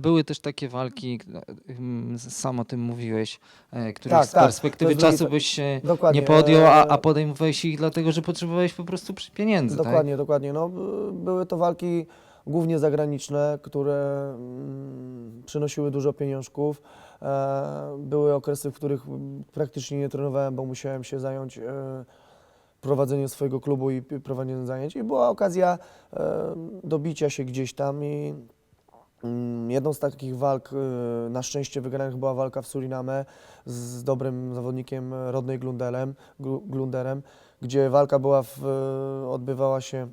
Były też takie walki, mm, sam o tym mówiłeś, e, których Tak, z tak. perspektywy jest czasu byś się Dokładnie. nie podjął, a, a e, podejmowałeś ich dlatego, że potrzebowałeś po prostu pieniędzy, tak? Dokładnie, dokładnie. No, by- były to walki głównie zagraniczne, które mm, przynosiły dużo pieniążków. E, były okresy, w których praktycznie nie trenowałem, bo musiałem się zająć e, prowadzeniem swojego klubu i prowadzeniem zajęć. I była okazja e, dobicia się gdzieś tam i jedną z takich walk, e, na szczęście wygranych była walka w Suriname z dobrym zawodnikiem Rodney Glundelem, Glu- Glunderem, gdzie walka była w, odbywała się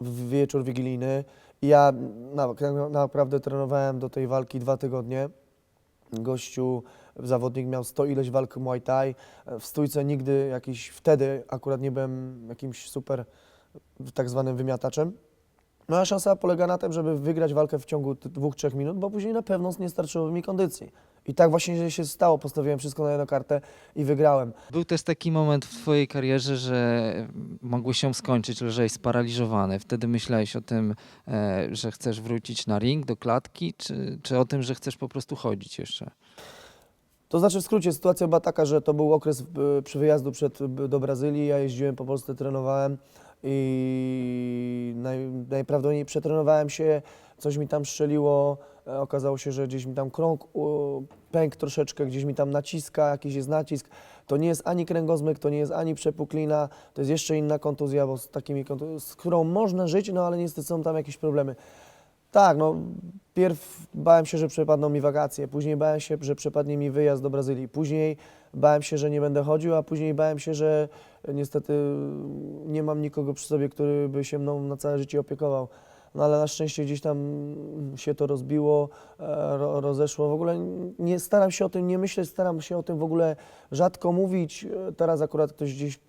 w wieczór wigilijny ja na, naprawdę trenowałem do tej walki dwa tygodnie. Gościu, zawodnik miał 100 ileś walk Muay Thai. W stójce nigdy jakiś, wtedy akurat nie byłem jakimś super tak zwanym wymiataczem. Moja szansa polega na tym, żeby wygrać walkę w ciągu dwóch, trzech minut, bo później na pewno nie starczyło mi kondycji. I tak właśnie się stało. Postawiłem wszystko na jedną kartę i wygrałem. Był też taki moment w twojej karierze, że mogłeś się skończyć, leżałeś sparaliżowany. Wtedy myślałeś o tym, e, że chcesz wrócić na ring, do klatki, czy, czy o tym, że chcesz po prostu chodzić jeszcze? To znaczy w skrócie sytuacja była taka, że to był okres e, przy wyjazdu przed, b- do Brazylii, ja jeździłem po Polsce, trenowałem i naj, najprawdopodobniej przetrenowałem się, coś mi tam strzeliło, e, okazało się, że gdzieś mi tam krąg u, pękł troszeczkę, gdzieś mi tam naciska, jakiś jest nacisk. To nie jest ani kręgozmyk, to nie jest ani przepuklina, to jest jeszcze inna kontuzja, bo z takimi z którą można żyć, no ale niestety są tam jakieś problemy. Tak, no pierw bałem się, że przepadną mi wakacje, później bałem się, że przepadnie mi wyjazd do Brazylii, później bałem się, że nie będę chodził, a później bałem się, że niestety nie mam nikogo przy sobie, który by się mną na całe życie opiekował. No ale na szczęście gdzieś tam się to rozbiło, e, ro, rozeszło. W ogóle nie staram się o tym nie myśleć, staram się o tym w ogóle rzadko mówić. E, Teraz akurat ktoś gdzieś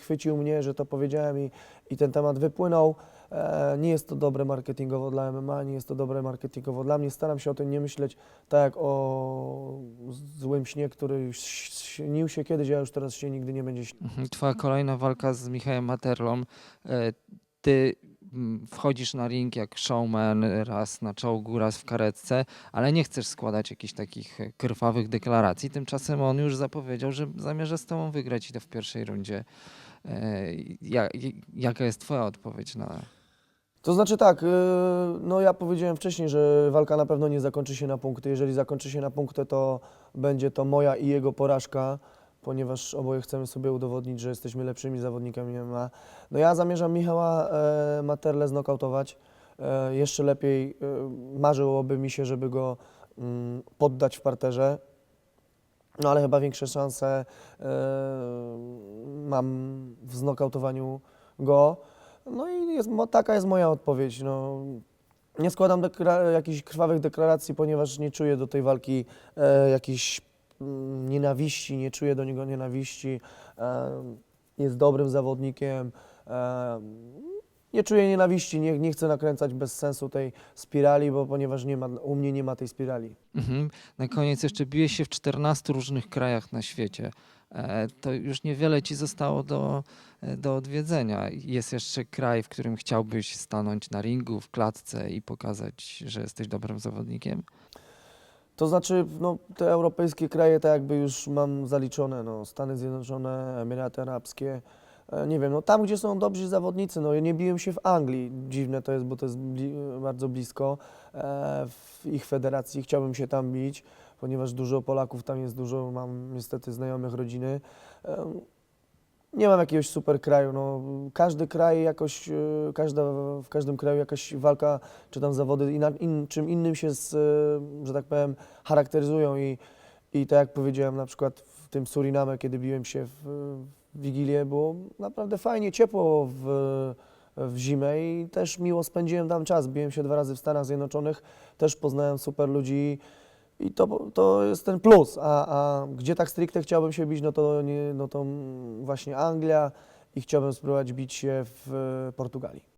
chwycił mnie, że to powiedziałem i, i ten temat wypłynął. E, Nie jest to dobre marketingowo dla MMA, nie jest to dobre marketingowo dla mnie. Staram się o tym nie myśleć tak jak o złym śnie, który śnił się kiedyś, a już teraz się nigdy nie będzie śnił. Mhm. Twoja kolejna walka z Michałem Materlą. e, Ty mm, wchodzisz na ring jak showman, raz na czołgu, raz w karetce, ale nie chcesz składać jakichś takich krwawych deklaracji. Tymczasem on już zapowiedział, że zamierza z tobą wygrać i to w pierwszej rundzie. E, Ja, jaka jest twoja odpowiedź na... To znaczy tak, yy, no ja powiedziałem wcześniej, że walka na pewno nie zakończy się na punkty. Jeżeli zakończy się na punkty, to będzie to moja i jego porażka, ponieważ oboje chcemy sobie udowodnić, że jesteśmy lepszymi zawodnikami. No ja zamierzam Michała e, Materle znokautować. E, jeszcze lepiej e, marzyłoby mi się, żeby go mm, poddać w parterze. No ale chyba większe szanse mam w znokautowaniu go. No i jest, mo- taka jest moja odpowiedź. No, nie składam dekla- jakichś krwawych deklaracji, ponieważ nie czuję do tej walki e, jakiejś mm, nienawiści, nie czuję do niego nienawiści. E, jest dobrym zawodnikiem. E, nie czuję nienawiści, nie, nie chcę nakręcać bez sensu tej spirali, bo ponieważ nie ma, u mnie nie ma tej spirali. Mhm. Na koniec jeszcze biłeś się w 14 różnych krajach na świecie. E, To już niewiele ci zostało do, e, do odwiedzenia. Jest jeszcze kraj, w którym chciałbyś stanąć na ringu, w klatce i pokazać, że jesteś dobrym zawodnikiem? To znaczy, no, te europejskie kraje tak jakby już mam zaliczone, no, Stany Zjednoczone, Emiraty Arabskie, e, nie wiem, no tam, gdzie są dobrzy zawodnicy, no, ja nie biłem się w Anglii, dziwne to jest, bo to jest bli bardzo blisko, e, w ich federacji chciałbym się tam bić, ponieważ dużo Polaków tam jest, dużo mam niestety znajomych, rodziny. Nie mam jakiegoś super kraju, no, każdy kraj jakoś, e, każda, w każdym kraju jakaś walka, czy tam zawody inna, in, czym innym się, z, e, że tak powiem, charakteryzują i, i tak jak powiedziałem na przykład w tym Suriname, kiedy biłem się w, w Wigilię, było naprawdę fajnie, ciepło w, w zimę i też miło spędziłem tam czas. Biłem się dwa razy w Stanach Zjednoczonych, też poznałem super ludzi i to, to jest ten plus. A, a gdzie tak stricte chciałbym się bić, no to, nie, no to właśnie Anglia i chciałbym spróbować bić się w Portugalii.